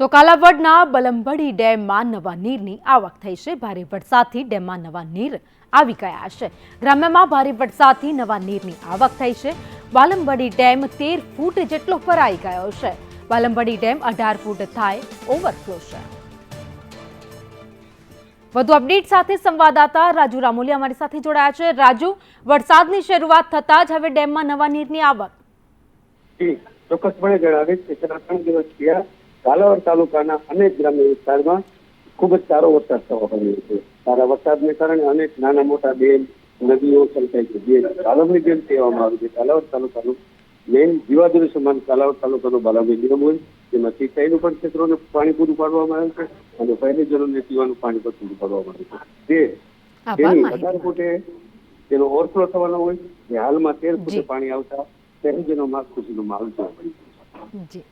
તો કાલાવડના બલંબડી ડેમમાં નવા નીરની આવક થઈ છે. ભારે વરસાદથી ડેમમાં નવા નીર આવી ગયા છે. ગ્રામ્યમાં ભારે વરસાદથી નવા નીરની આવક થઈ છે. બાલંબડી ડેમ તેર ફૂટ જેટલો ભરાઈ ગયો છે. બાલંબડી ડેમ અઢાર ફૂટ થાય ઓવરફ્લો છે. વધુ અપડેટ સાથે સંવાદદાતા રાજુ રામોલી અમારી સાથે જોડાયા છે. રાજુ, વરસાદની શરૂઆત થતાં જ હવે ડેમમાં નવા નીરની આવક. ચોક્કસપણે જણાવે છે ઝાલાવાડ તાલુકાના અનેક ગ્રામ્ય વિસ્તારમાં ખૂબ જ સારો વરસાદ થવા પામ્યો છે. સારા વરસાદને કારણે અનેક નાના મોટા ડેમ નદીઓ છલકાઈ છે. જે ઝાલમની ડેમ કહેવામાં આવે છે. કાલાવડ તાલુકાનું મેઇન જીવાદોરી સમાન કાલાવડ તાલુકાનો બાલાભાઈ ડેમ હોય જેમાં સિંચાઈનું પણ ક્ષેત્રોને પાણી પૂરું પાડવામાં આવે છે અને પહેલીજનોને પીવાનું પાણી પણ પૂરું પાડવામાં આવે છે. જે તેની અઢાર ફૂટે તેનો ઓવરફ્લો થવાનો હોય જે હાલમાં તેર. ફૂટે પાણી આવતા પહેલીજનોમાં ખુશીનો માહોલ જોવા મળી છે. જી.